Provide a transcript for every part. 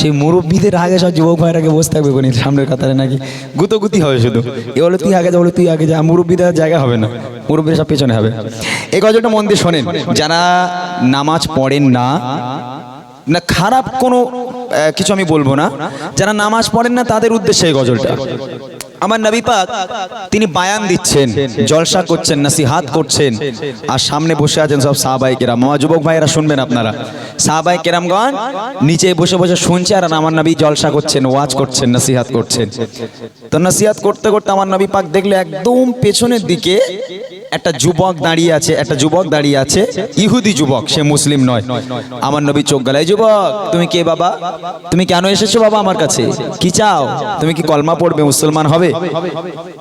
সেই মুরব্বীদের আগে সব যুবক ভাইয়ের আগে বসে থাকবে কোনি সামনের কাতারে নাকি? গুতোগুতি হবে শুধু। এ বলে, তুই আগে যা, বলে, তুই আগে যা। মুরব্বীদের জায়গা হবে না। মুরব্বীরা সব পেছনে হবে। এই গজলটা মন দিয়ে শোনেন। যারা নামাজ পড়েন না না খারাপ কোনো কিছু আমি বলব না। যারা নামাজ পড়েন না, তাদের উদ্দেশ্যে এই গজলটা। আমার নবী পাক, তিনি বায়ান দিচ্ছেন, জলসা করছেন, নাসিহাত করছেন। আর সামনে বসে আছেন সব সাহাবাই কেরাম। মা, যুবক ভাইয়েরা শুনবেন আপনারা। সাহাবাই কেরামগণ নিচে বসে বসে শুনছে আর আমার নবী জলসা করছেন, ওয়াজ করছেন, নাসিহাত করছেন। তো নাসিহাত করতে করতে আমার নবী পাক দেখলে একদম পেছনের দিকে একটা যুবক দাঁড়িয়ে আছে, একটা যুবক দাঁড়িয়ে আছে, ইহুদি যুবক, সে মুসলিম নয়। আমার নবী চোখ গেলায় যুবক, তুমি কে বাবা? তুমি কেন এসেছ বাবা আমার কাছে? কি চাও? তুমি কি কলমা পড়বে? মুসলমান হবে?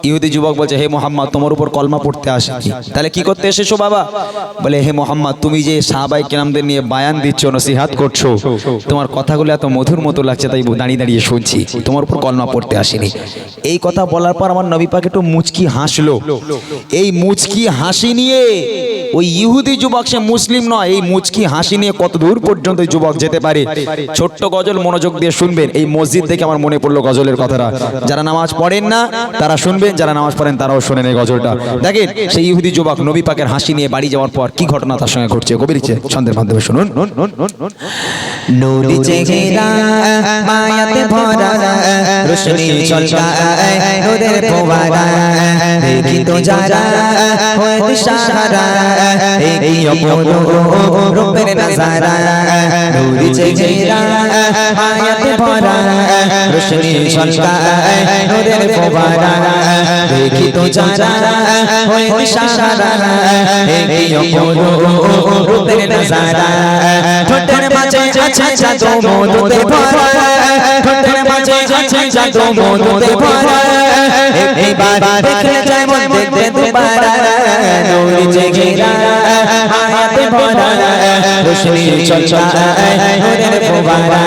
ইহুদি যুবক বলছে, হে মোহাম্মদ, তোমার উপর কলমা পড়তে আসে তাহলে কি করতে এসেছ বাবা? বলে, হে মোহাম্মদ, তুমি যে সাহাবাই কেরামদের নিয়ে বায়ান দিচ্ছ, নসিহাত করছ, তোমার কথাগুলো এত মধুর মতো লাগছে, তাই দাঁড়িয়ে দাঁড়িয়ে শুনছি। তোমার উপর কলমা পড়তে আসেনি। এই কথা বলার পর আমার নবী পাকে একটু মুচকি হাসলো। এই মুচকি হাসি নিয়ে, ওই ইহুদি যুবক সে মুসলিম নয়, এই মুচকি হাসি নিয়ে কত দূর পর্যন্ত যুবক যেতে পারে? ছোট্ট গজল মনোযোগ দিয়ে শুনবেন, এই মসজিদ থেকে আমার মনে পড়ল গজলের কথাটা। যারা নামাজ পড়েন না, তারা শুনবেন, যারা নামাজ পড়েন, তারাও শোনেন এই গজলটা। দেখেন, সেই ইহুদি যুবক নবী পাকের হাসি নিয়ে বাড়ি যাওয়ার পর কি ঘটনা তার সঙ্গে ঘটছে? গভীরছে ছন্দের মাধ্যমে শুনুন। রোশনি যারা হয় দিশাহারা এই অপরূপ রূপের নজারা নূরি চেহারা মায়াতে ভরা, রোশনি চলকায় নূরের ফোয়ারা দেখি তো যারা হয় দিশাহারা এই অপরূপ রূপের নজারা। ঠোঁটের মাঝে আছে জাদু মধুতে ভরা, ঠোঁটের মাঝে আছে জাদু ভরা। একবার দেখলে যায় মন দেখতে দুবার। নূরি জেগেরা হায়াতে ভরা। রোশনি চলছা নূরের ফোয়ারা।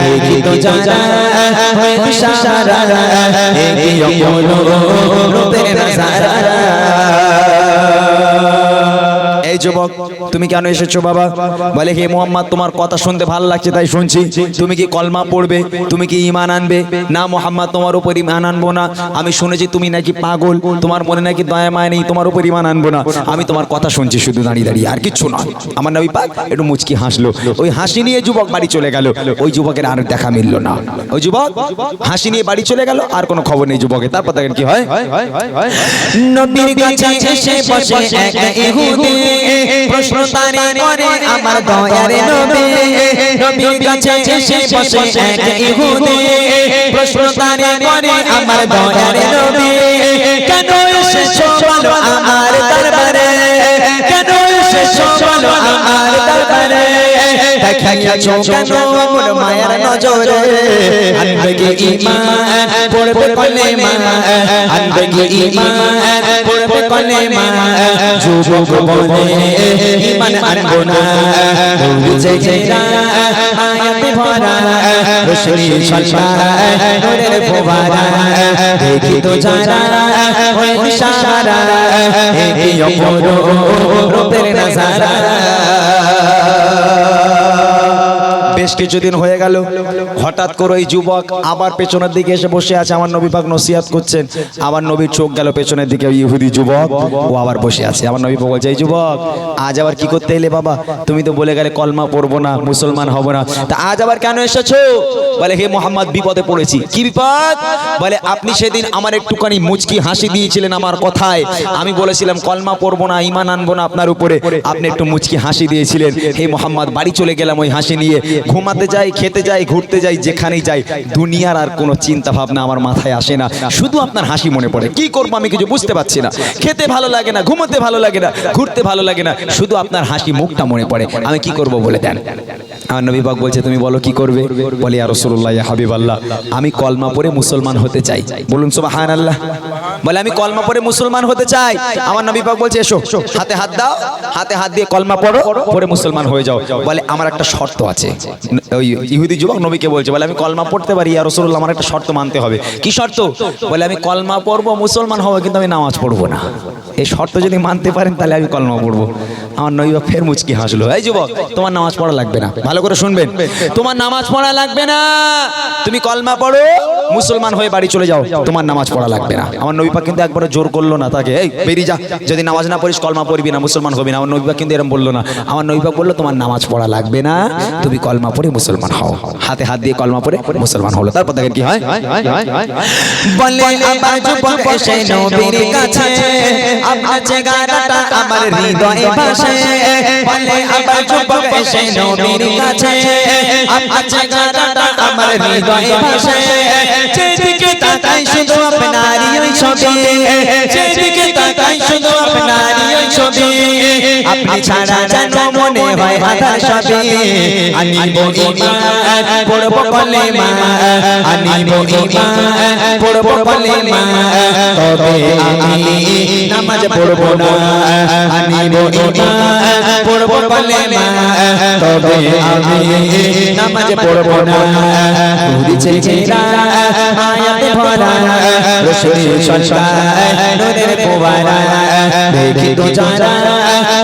দেখি তো জানা হয় ইশারা। এই অপরূপ রূপের নজারা। এই যুবক তুমি কেন এসেছ বাবা? বলে হে মোহাম্মদ তোমার কথা শুনতে ভালো লাগছে তাই শুনছি। তুমি কি কলমা পড়বে? তুমি কি ইমান আনবে? না মোহাম্মদ তোমার উপর ইমান আনব না। আমি শুনেছি তুমি নাকি পাগল। তোমার মনে নাকি দয়া মায় নেই তোমার উপর ইমান আনব না। আমি তোমার কথা শুনছি শুধু দাঁড়িয়ে দাঁড়িয়ে আর কিচ্ছু না আমার নবী পাক একটু মুচকি হাসলো। ওই হাসি নিয়ে যুবক বাড়ি চলে গেল। ওই যুবকের আর দেখা মিলল না। ওই যুবক হাসি নিয়ে বাড়ি চলে গেল আর কোনো খবর নেই যুবকের। তারপর দেখেন কি হয়? নবীর কাছে এসে বসে এক ইহুদি। প্রশ্ন তারে করে আমার দয়ার নবী। নবীর কাছে এসে বসে এক ইহুদি। প্রশ্ন তারে করে আমার দয়ার নবী। কেন এসেছ বলো আমার দেখাইছো কেন আমার মায়ের নজরে আনবে কি ঈমান পড়বে কলেমা আনবে কি ঈমান পড়বে কলেমা যুবক বলে ঈমান আনব না বুঝে ঘেরা আয়াতে ভরা রোশনি ছলছায় নূরের ফোয়ারা দেখি তো যারা হয় ইশারা এই অপরূপ রূপের নজারা বেশ কিছুদিন হয়ে গেল, হঠাৎ করে ওই যুবক আবার পেছনের দিকে এসে বসে আছে, আমার নবী পাক নসিহাত করছেন। আমার নবীর চোখ গেল পেছনের দিকে ইহুদি যুবক, ও আবার বসে আছে। আমার নবী পাক বলছে, এই যুবক, আজ আবার কি করতে এলে বাবা? তুমি তো বলে গেলে কলমা পড়ব না, মুসলমান হব না। তা আজ আবার কেন এসেছ? বলে, হে মোহাম্মদ, বিপদে পড়েছি। কি বিপদ? বলে, আপনি সেদিন আমার একটুখানি মুচকি হাসি দিয়েছিলেন আমার কথায়। আমি বলেছিলাম, কলমা পড়ব না ইমান আনব না আপনার উপরে। আপনি একটু মুচকি হাসি দিয়েছিলেন। হে মোহাম্মদ, বাড়ি চলে গেলাম ওই হাসি নিয়ে। ঘুমাতে যাই খেতে যাই ঘুরতে যাই যেখানেই যাই দুনিয়ার আর কোনো চিন্তা ভাবনা আমার মাথায় আসে না। শুধু আপনার হাসি মনে পড়ে। কি করব আমি কিছু বুঝতে পারছি না। খেতে ভালো লাগে না ঘুমাতে ভালো লাগে না ঘুরতে ভালো লাগে না। শুধু আপনার হাসি মুখটা মনে পড়ে। আমি কি করব বলে দেন? আমার নবী পাক বলছে, তুমি বলো কি করবে? বলে আর রসুল্লাহ হাবিব আল্লাহ আমি কলমা পড়ে মুসলমান হতে চাই। বলুন সুবাহান আল্লাহ বলে, আমি কলমা পড়ে মুসলমান হতে চাই। আমার নবী পাক বলছে, এসো, হাতে হাত দাও, হাতে হাত দিয়ে কলমা পড়ো, পড়ে মুসলমান হয়ে যাও। বলে, আমার একটা শর্ত আছে। ওই ইহুদি যুবক নবীকে বলছে, বলে, আমি কলমা পড়তে পারি আর রসুল্লাহ আমার একটা শর্ত মানতে হবে। কি শর্ত? বলে, আমি কলমা পড়ব, মুসলমান হব, কিন্তু আমি নামাজ পড়ব না। এই শর্ত যদি মানতে পারেন, তাহলে আমি কলমা পড়ব। আমার নবী পাক ফের মুচকি হাসলো, এই যুবক, তোমার নামাজ পড়া লাগবে না। ভালো করে শুনবেন। তোমার নামাজ পড়া লাগবে না। তুমি কলমা পড়ো। মুসলমান হয়ে বাড়ি চলে যাও, তোমার নামাজ পড়া লাগবে না। আমার নবী পাক কিন্তু একবারে জোর করল না তাকে, এই, বেরিয়ে যা, যদি নামাজ না পড়িস, কলমা পড়বি না, মুসলমান হবি না। আমার নবী পাক কিন্তু এরকম বলল না। আমার নবী পাক বলল, তোমার নামাজ পড়া লাগবে না, তুমি কলমা পড়ে মুসলমান হও। হাতে হাত দিয়ে কলমা পড়ে মুসলমান হলো। তারপর দেখেন কি হয়? যেদিকে তাকাই শুধু আপনারই ওই ছবি। যেদিকে তাকাই শুধু আপনারই ওই ছবি। আপনি ছাড়া যেন মনে হয় আধার সবে আনিব ইমান পড়ব কলেমা আনিব ইমান পড়ব কলেমা তবে আমি নামাজ পড়ব না আনিব ইমান পড়ব কলেমা তবে আমি নামাজ পড়ব না ঘুরিছে ঘেরা আয়াতে ভরা রসুরি সরকার নূরের ফোয়ারা দেখি তো যারা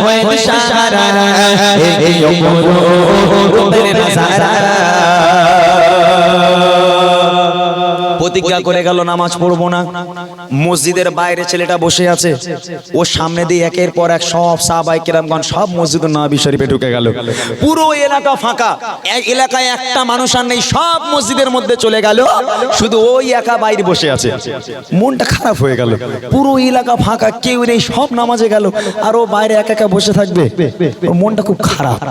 হয় দিশারা প্রতিজ্ঞা করে গেল নামাজ পড়ব না। মসজিদের বাইরে ছেলেটা বসে আছে। ওর সামনে দিয়ে একের পর এক সব সাহাবাই কেরামগণ সব মসজিদ নবী শরীফে ঢুকে গেল। পুরো এলাকা ফাঁকা। এলাকায় একটা মানুষ আর নেই, সব মসজিদের মধ্যে চলে গেল। শুধু ওই একা বাইরে বসে আছে। মনটা খারাপ হয়ে গেল। পুরো এলাকা ফাঁকা, কেউ নেই, সব নামাজে গেল। আর ও বাইরে একা একা বসে থাকবে? ওর মনটা খুব খারাপ।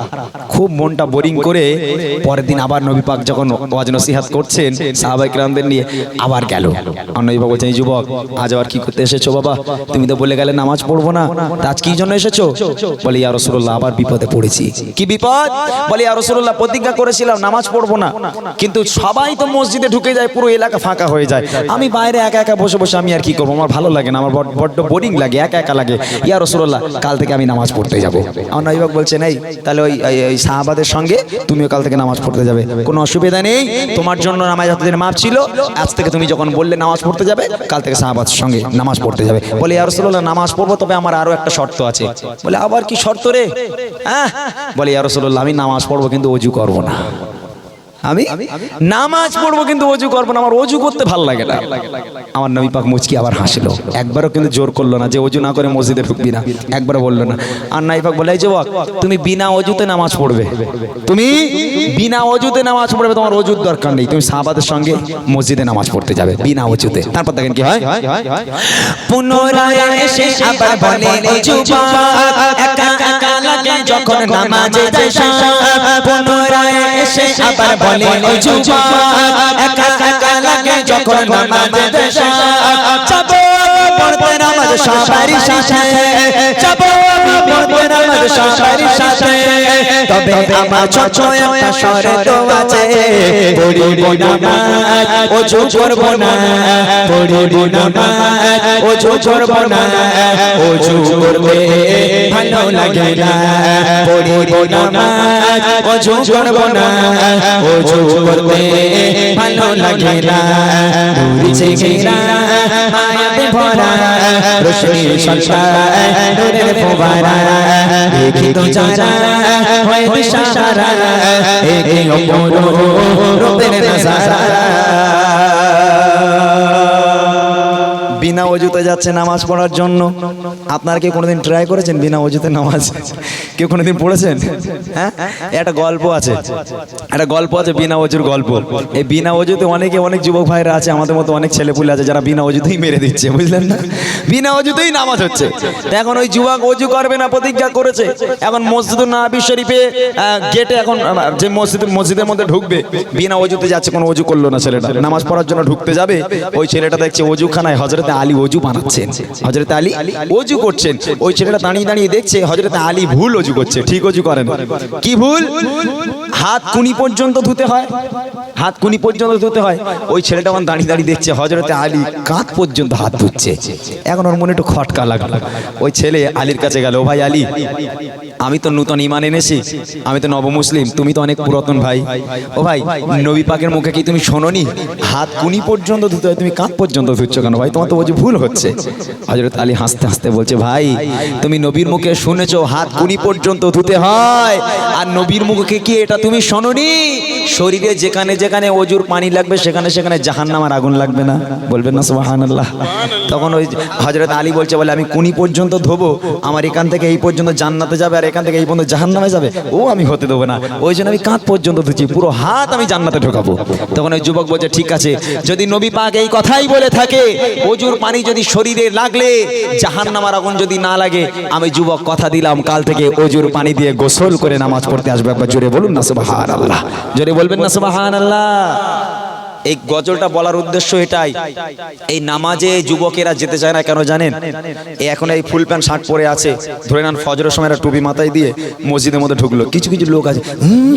খুব মনটা বোরিং করে পরের দিন আবার নবী পাক যখন ওয়াজ নসিহাত করছেন, সাহাবাই কিরামদের নিয়ে আবার গেল। আর নবী পাক বলছেন, "এই যুবক আজ আবার কি করতে এসেছ বাবা? তুমি তো বলে গেলে নামাজ পড়ব না। আজ কি জন্য এসেছ? বলে, ইয়া রাসূলুল্লাহ, আবার বিপদে পড়েছি। কি বিপদ? বলে, ইয়া রাসূলুল্লাহ, প্রতিজ্ঞা করেছিলাম, নামাজ পড়ব না। কিন্তু সবাই তো মসজিদে ঢুকে যায়, পুরো এলাকা ফাঁকা হয়ে যায়। আমি বাইরে একা একা বসে বসে আমি আর কি করব? আমার ভালো লাগে না, আমার বড্ড বোরিং লাগে, একা একা লাগে। ইয়া রাসূলুল্লাহ, কাল থেকে আমি নামাজ পড়তে যাব। আমার নবী পাক বলছেন এই তাহলে ওই এই সাহাবাদের সঙ্গে তুমিও কাল থেকে নামাজ পড়তে যাবে। কোনো অসুবিধা নেই, তোমার জন্য নামাজ এতদিন মাপ ছিল। আজ থেকে তুমি যখন বললে নামাজ পড়তে যাবে, কাল থেকে সাহাবাদের সঙ্গে নামাজ পড়তে যাবে। বলে ইয়ারসুল্লাহ নামাজ পড়ব, তবে আমার আরও একটা শর্ত আছে। বলে, আবার কি শর্ত রে? হ্যাঁ? বলে ইয়ারসুল্লাহ আমি নামাজ পড়ব, কিন্তু অজু করব না। আমি নামাজ পড়ব কিন্তু অজু করব না আমার অজু করতে ভালো লাগে না। আমার নবী পাক মুচকি আবার হাসলো। একবারও কিন্তু জোর করল না যে অজু না করে মসজিদে ঢুকবি না। একবারও বলল না। আর নবী পাক বলে "এই যুবক তুমি বিনা অজুতে নামাজ পড়বে। তুমি বিনা অজুতে নামাজ পড়বে তোমার অজুর দরকার নেই। তুমি সাহাবাদের সঙ্গে মসজিদে নামাজ পড়তে যাবে বিনা অজুতে। তারপর দেখেন কি হয়? পুনরায় এসে আবার বলে একা একা লাগে যখন নামাজে যাই পুনরায় এসে আবার বলে ও যুবক একা একা লাগে যখন নামাজে যাই যাব পড়তে নামাজ সবারই সাথে। যাব পড়তে নামাজ সবারই সাথে। তবে আমার ছোট একটা শরত আছে। পড়িব নামাজ ওযু করব না। পড়িব নামাজ ওযু করব না। ওযু করবে ভালো লাগে না। পড়িব নামাজ ওযু করব না। ওযু করবে ভালো লাগে না। দূরিছে ঘেরা মায়াতে ভরা রোশনি সরকার নূরের ফোয়ারা। দেখি তো যারা হয় দিশারা একে অপর রূপের নজারা। বিনা অজুতে যাচ্ছে নামাজ পড়ার জন্য। আপনারা কি কোনোদিন ট্রাই করেছেন বিনা অজুতে নামাজ? কেউ কোনোদিন পড়েছেন? হ্যাঁ? একটা গল্প আছে। একটা গল্প আছে, বিনা অজুর গল্প। এই বিনা অজুতে অনেকে, অনেক যুবক ভাইরা আছে, আমাদের মতো অনেক ছেলেপুলে আছে, যারা বিনা অজুতেই মেরে দিচ্ছে, বুঝলেন না? বিনা অজুতেই নামাজ হচ্ছে। এখন ওই যুবক অজু করবে না, প্রতিজ্ঞা করেছে। এখন মসজিদুল নাবি শরীফে গেটে এখন যে মসজিদ, মসজিদের মধ্যে ঢুকবে, বিনা অজুতে যাচ্ছে, কোনো অজু করল না ছেলেটা। নামাজ পড়ার জন্য ঢুকতে যাবে, ওই ছেলেটা দেখছে অজুখানায় হজরতে আলী অজু বানাচ্ছেন। হজরতে আলী অজু করছেন। ওই ছেলেটা দাঁড়িয়ে দাঁড়িয়ে দেখছে হজরতে আলী ভুল অজু করছে। ঠিক অজু করেন। কি ভুল? হাত কুনি পর্যন্ত ধুতে হয়। হাত কুনি পর্যন্ত ধুতে হয়। ওই ছেলেটা আমার দাঁড়িয়ে দাঁড়িয়ে দেখছে হজরতে আলী কাঁধ পর্যন্ত হাত ধুচ্ছে। এখন ওর মনে একটু খটকা লাগল। ওই ছেলে আলীর কাছে গেল, "ও ভাই আলী, আমি তো নূতন ইমান এনেছি, আমি তো নব মুসলিম, তুমি তো অনেক পুরাতন ভাই। ও ভাই, নবী পাকের মুখে কি তুমি শোনোনি? হাত কুনি পর্যন্ত ধুতে হয়, তুমি কাঁধ পর্যন্ত ধুচ্ছ কেন ভাই? তোমার তো ভুল হচ্ছে। হজরত আলী হাসতে হাসতে বলছে, ভাই, তুমি নবীর মুখে শুনেছো, হাত কুনি পর্যন্ত ধুতে হয়। আর নবীর মুখে কি এটা তুমি শোনোনি? শরীরে যেখানে যেখানে অজুর পানি লাগবে, সেখানে সেখানে জাহান্নামার আগুন লাগবে না। বলবেন না, সুবহানাল্লাহ। তখন ওই হজরত আলী বলছে, বলে, আমি কুনি পর্যন্ত ধোবো। আমার এখান থেকে এই পর্যন্ত জান্নাতে যাবে, আর এখান থেকে এই পর্যন্ত জাহান্নামে যাবে। ও, আমি হতে দেবো না। ওই জন্য আমি কাঁধ পর্যন্ত ধুচ্ছি, পুরো হাত আমি জান্নাতে ঢোকাবো। তখন ওই যুবক বলছে, ঠিক আছে, যদি নবী পাক এই কথাই বলে থাকে, অজুর পানি যদি শরীরে লাগলে, জাহান্নামার আগুন যদি না লাগে, আমি যুবক কথা দিলাম, কাল থেকে অজুর পানি দিয়ে গোসল করে নামাজ পড়তে আসবে। একবার জোরে বলুন না, সুবহানাল্লাহ। জোরে বলবেন না, সুবহানাল্লাহ। এই গজলটা বলার উদ্দেশ্য এটাই। এই নামাজে যুবকেরা যেতে চায় না কেন জানেন? এই এখন এই ফুল প্যান্ট, শার্ট পরে আছে। ধরে নেন ফজরের সময় একটা টুপি মাথায় দিয়ে মসজিদের মধ্যে ঢুকলো। কিছু কিছু লোক আছে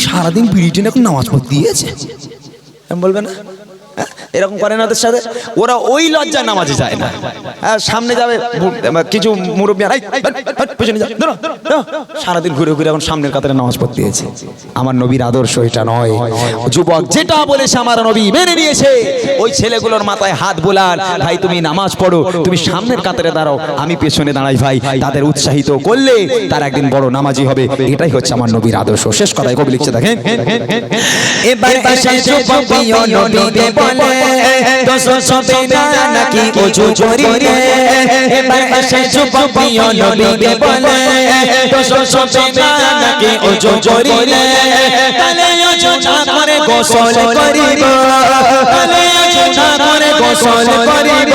সারাদিন বিড়িটিন এখন নামাজ পড়তে দিয়েছে? বলবে না? এরকম করে না ওদের সাথে? ওরা ওই লজ্জায় নামাজে যায় না। আর সামনে যাবে কিছু মুরব্বী। সারাদিন ঘুরে ঘুরে এখন সামনের কাতারে নামাজ পড়তে দিয়েছে আমার নবীর আদর্শ এটা নয়। যুবক যেটা বলেছে আমার নবী মেনে নিয়েছে। ওই ছেলেগুলোর মাথায় হাত বোলার ভাই তুমি নামাজ পড়ো তুমি সামনের কাতারে দাঁড়াও আমি পেছনে দাঁড়াই ভাই। তাদের উৎসাহিত করলে তার একদিন বড় নামাজি হবে। এটাই হচ্ছে আমার নবীর আদর্শ। শেষ কথায় কবি লিখছে দেখেন। এবার বলে, দশ সবে না নাকি ওযু করিলে? এবার এসে যুবকীয় নবীকে বলে, দশ সবে না নাকি ওযু করিলে? তালে ওযু না করে গোসল করিব। তালে ওযু না করে গোসল করিব।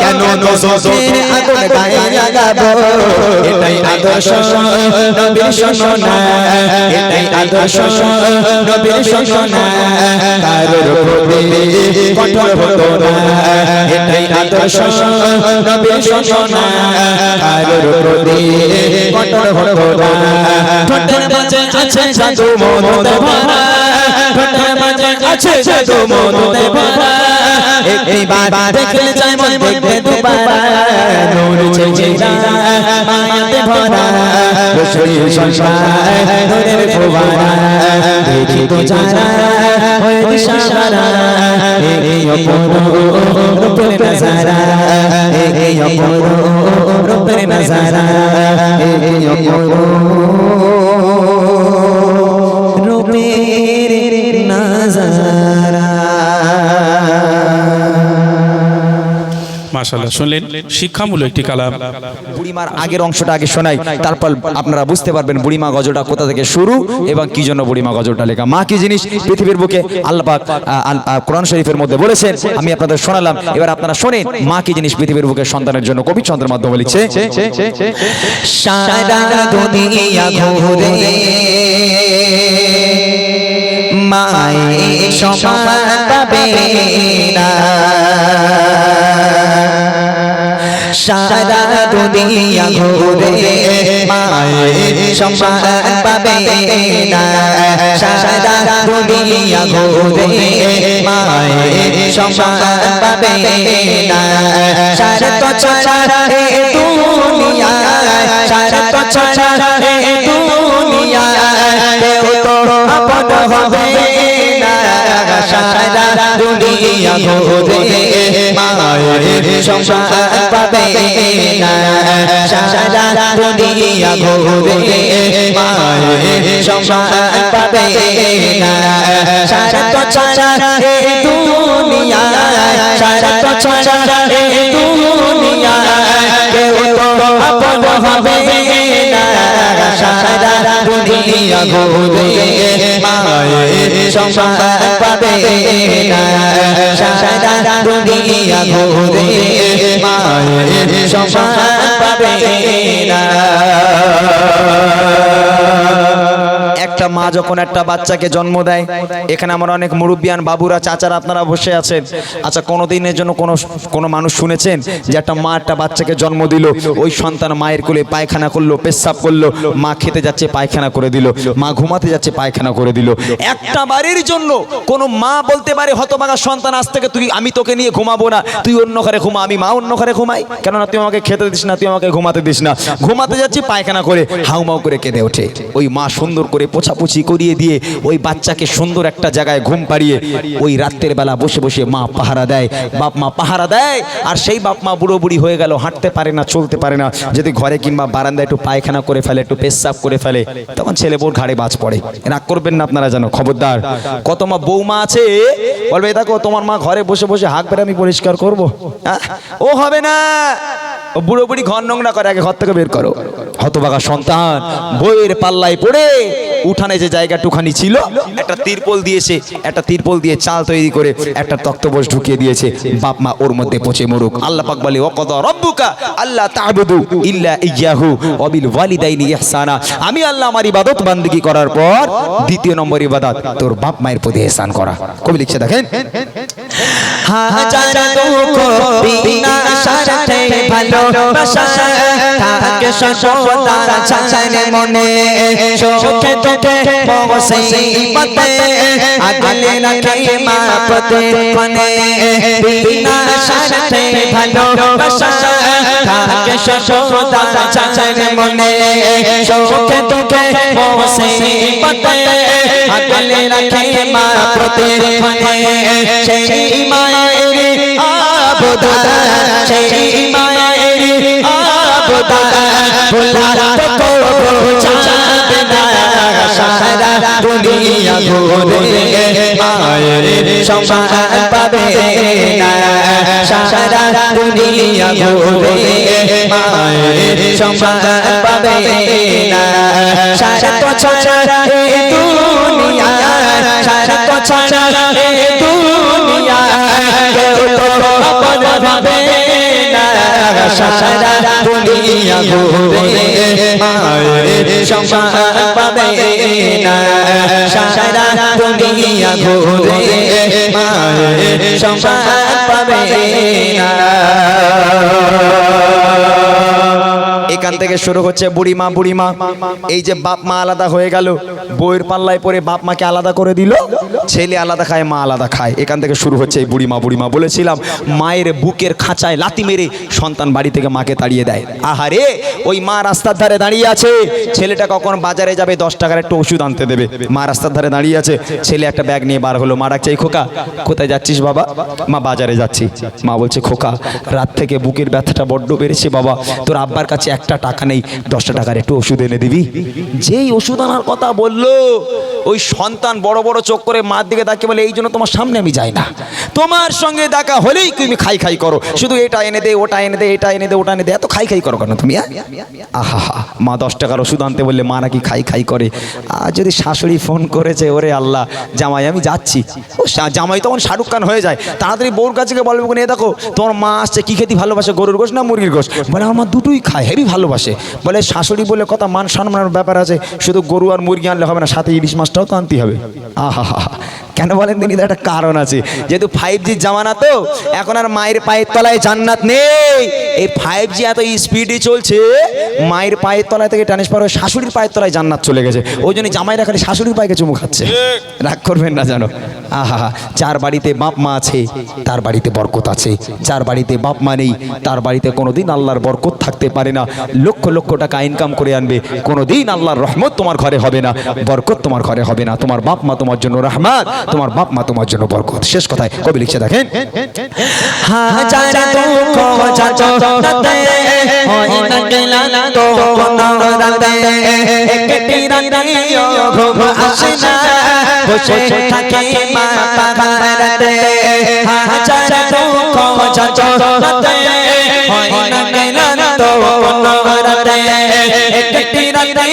কেন দোষের আগুন গায়ে লাগাবো? এটাই আদর্শ নবীর শোনো এটাই আদর্শ নবীর শোনো কারোর প্রতি কঠোর হতো না। এটাই আদর্শ নবীর শোনো কারোর প্রতি কঠোর হতো না। ঠোঁটের মাঝে আছে জাদু মনতে ভরা ঠোঁটের মাঝে আছে জাদু মনতে ভরা একবার দেখলে চাই মন দেখতে দুবার। নূর চেহারা মায়াতে ভরা বসরি সংসার নূরের ফোয়ারা দেখি তো যারা হয়ে দিশারা এই অপরূপ রূপের নজারা। এই অপরূপ রূপের নজারা। এই Oh. মাশাল্লাহ শুনলেন? শিক্ষামূলক একটি কালাম। বুড়িমার আগের অংশটা আগে শোনাই তারপর আপনারা বুঝতে পারবেন বুড়িমা গজলটা কোথা থেকে শুরু এবং কি জন্য বুড়িমা গজলটা লেখা। মা কি জিনিস পৃথিবীর বুকে আল্লাহ পাক কোরআন শরীফের মধ্যে বলেছেন আমি আপনাদের শোনালাম। এবার আপনারা শোনেন মা কি জিনিস পৃথিবীর বুকে সন্তানের জন্য কবি চন্দ্রের মাধ্যমে লিখছে সারা দুনিয়া ঘুরে মায়ের সমান পাবে না। সারা দুনিয়া ঘুরে মায়ের সমান পাবে না সারা দুনিয়া ঘুরে মায়ের সমান পাবে না সারা তো ছাড়া দুনিয়া সারা তো ছাড়া দুনিয়া কেউ তো আপন হবে না সারা দুনিয়া ঘুরে মায়ের সমান পাবে না সারা দুনিয়া ঘুরে মায়ের সমান পাবে না সারা তো এ দুনিয়া সারা তো ছাড়া ঘুরে মায়ের সমান পাবে না সারা দুনিয়া একটা মা যখন একটা বাচ্চাকে জন্ম দেয়, এখানে আমার অনেক মুরব্বিয়ান বাবুরা, চাচারা আপনারা বসে আছেন। আচ্ছা কোনো দিনের জন্য কোনো কোনো মানুষ শুনেছেন যে একটা মা একটা বাচ্চাকে জন্ম দিল, ওই সন্তান মায়ের কোলে পায়খানা করল, পেশাব করল, মা খেতে যাচ্ছে, পায়খানা করে দিল, মা ঘুমাতে যাচ্ছে, পায়খানা করে দিল। একটা বাড়ির জন্য কোনো মা বলতে পারে, হতভাগা সন্তান, আজ থেকে তুই, আমি তোকে নিয়ে ঘুমাবো না, তুই অন্য ঘরে ঘুমা, আমি মা অন্য ঘরে ঘুমাই। কেননা তুই আমাকে খেতে দিস না, তুই আমাকে ঘুমাতে দিস না। ঘুমাতে যাচ্ছি, পায়খানা করে হাউমাউ করে কেঁদে ওঠে। ওই মা সুন্দর করে পোছা পোছাপুছি করিয়ে দিয়ে ওই বাচ্চাকে সুন্দর একটা জায়গায় ঘুম পাড়িয়ে ওই রাত্রের বেলা বসে বসে মা পাহারা দেয়। বাপ মা পাহারা দেয় আর সেই বাপ মা বুড়ো বুড়ি হয়ে গেল, হাঁটতে পারে না, চলতে পারে না। যদি ঘরে কিংবা বারান্দায় একটু পায়খানা করে ফেলে, একটু পেশাব করে ফেলে, তখন ছেলে বোর ঘাড়ে বাজ পড়ে। রাগ করবেন না আপনারা জানো খবরদার। কত মা বৌমা আছে? বলবে "এই দেখো, তোমার মা ঘরে বসে বসে হাঁক আমি পরিষ্কার করব। হ্যাঁ? ও হবে না। ও বুড়ো বুড়ি ঘর নোংরা করে, আগে ঘর থেকে বের করো। হতবাগা সন্তান, বইয়ের পাল্লায় পড়ে উঠানে যে জায়গাটুখানি ছিল, একটা তিরপল দিয়েছে, একটা তিরপল দিয়ে চাল তৈরি করে একটা তক্তবোস ঢুকিয়ে দিয়েছে। বাপ মা ওর মধ্যে পচে মরুক। আল্লাহ পাক বলে ওকদ রব্বুকা আল্লাহ তা'বুদু ইল্লা ইয়াহু ওয়াবিল ওয়ালিদাইনি ইহসানা। আমি আল্লাহ আমার ইবাদত বান্দিগি করার পর দ্বিতীয় নম্বর ইবাদত, তোর বাপ মায়ের প্রতি ইহসান করা। কবি লিখছে, দেখেন। চাচারে মনে। দুঃখে মুসিবতে আগলে রাখে মা প্রতিক্ষণে বিনা স্বার্থে ভালোবাসা থাকে সর্বদা চাচারে মনে সুখে দুঃখে মুসিবতে আগলে রাখে মা প্রতিক্ষণে সেই মায়ের আবদান সেই মায়ের আবদান ভোলা তো না সারা দুনিয়া ঘুরে মায়ের সম্মান পাবে না। সারা দুনিয়া তো এখান থেকে শুরু হচ্ছে বুড়িমা বুড়িমা। এই যে বাপ মা আলাদা হয়ে গেল। বইয়ের পাল্লায় পরে বাপ মাকে আলাদা করে দিল, ছেলে আলাদা খায়, মা আলাদা খায়। এখান থেকে শুরু হচ্ছে এই বুড়িমা বুড়িমা বলেছিলাম, মায়ের বুকের খাঁচায় লাতি মেরে সন্তান বাড়ি থেকে মাকে তাড়িয়ে দেয়। আহারে, ওই মা রাস্তার ধারে দাঁড়িয়ে আছে, ছেলেটা কখন বাজারে যাবে, দশ টাকার একটা ওষুধ আনতে দেবে। মা রাস্তার ধারে দাঁড়িয়ে আছে, ছেলে একটা ব্যাগ নিয়ে বার হলো, মা ডাকছে, "এই খোকা, কোথায় যাচ্ছিস বাবা? মা, বাজারে যাচ্ছি। মা বলছে, খোকা, রাত থেকে বুকের ব্যথাটা বড্ড বেড়েছে বাবা, তোর আব্বার কাছে একটা টাকা নেই, দশটা টাকার একটু ওষুধ এনে দিবি? যেই ওষুধ আনার কথা বলল, ওই সন্তান বড় বড় চোখ করে মার দিকে তাকিয়ে বলে, এই জন্য তোমার সামনে আমি যাই না। তোমার সঙ্গে দেখা হলেই তুমি খাই খাই করো। শুধু এটা এনে দে, ওটা এনে দে, এটা এনে দে, ওটা এনে দে, এত খাই খাই করো কেন তুমি হ্যাঁ? আহা, মা দশ টাকার ওষুধ আনতে বললে, মা নাকি খাই খাই করে। আর যদি শাশুড়ি ফোন করেছে, ওরে আল্লাহ, জামাই, আমি যাচ্ছি। ও জামাই তখন শাহরুখ খান হয়ে যায়। তাড়াতাড়ি বউর কাছে বলবে, এ দেখো, তোমার মা আসছে, কি খেতে ভালোবাসে, গরুর গোশ না মুরগির গোশ? বলে, আমার দুটোই খায়, হেভি ভালোবাসে। বলে, শাশুড়ি বলে, কথা মান সম্মানের ব্যাপার আছে, শুধু গরু আর মুরগি আনলে হবে না সাথে ইলিশ মাছটাও তো আনতে হবে। আহা। কেন বলেন তিনি? একটা কারণ আছে। যেহেতু ফাইভ জির জামানা তো এখন আর মায়ের পায়ের তলায় জান্নাত নেই। এই ফাইভ জি এত স্পিডে চলছে মায়ের পায়ের তলায় থেকে ট্রান্সফার হয়ে শাশুড়ির পায়ের তলায় জান্নাত চলে গেছে। ওই জন্য জামাইরা খালি শাশুড়ির পায়ে চুমু খাচ্ছে। রাগ করবেন না জানো আহা, যার বাড়িতে বাপ মা আছে, তার বাড়িতে বরকত আছে। যার বাড়িতে বাপ মা নেই, তার বাড়িতে কোনোদিন আল্লাহর বরকত থাকতে পারে না। লক্ষ লক্ষ টাকা ইনকাম করে আনবে, কোনোদিন আল্লাহর রহমত তোমার ঘরে হবে না। বরকত তোমার ঘরে হবে না। তোমার বাপ মা তোমার জন্য রহমত তোমার বাপ মা তোমার জন্য বরকত। শেষ কথায় কবি লিখছে, দেখেন। বসে থাকে মা হাজার দুঃখ যাচতে হয় না গেলা তো একটি রাতে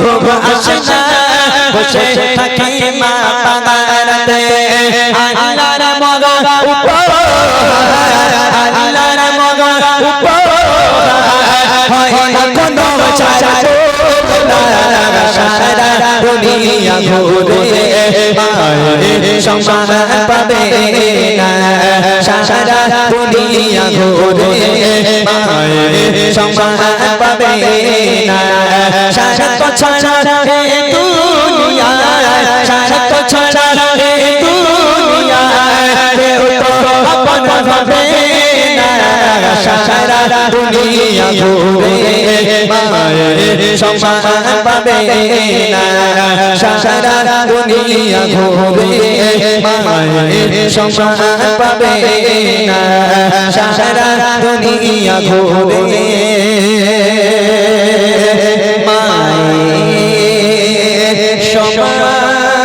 ঘুম আসে না, বসে থাকে মা আল্লাহর মগা উপর আল্লাহর মগা উপর হয় না কোনো চাচা সারা দুনিয়া ঘুরে মায়ের পাবে সারা দুনিয়া ঘুরে মায়ের পাবে সারা তো ছাড়া সম্মান পাবে না সারা দুনিয়া ঘুরে মায়ের সম্মান পাবে না সারা দুনিয়া ঘুরে মায়ের সম্মান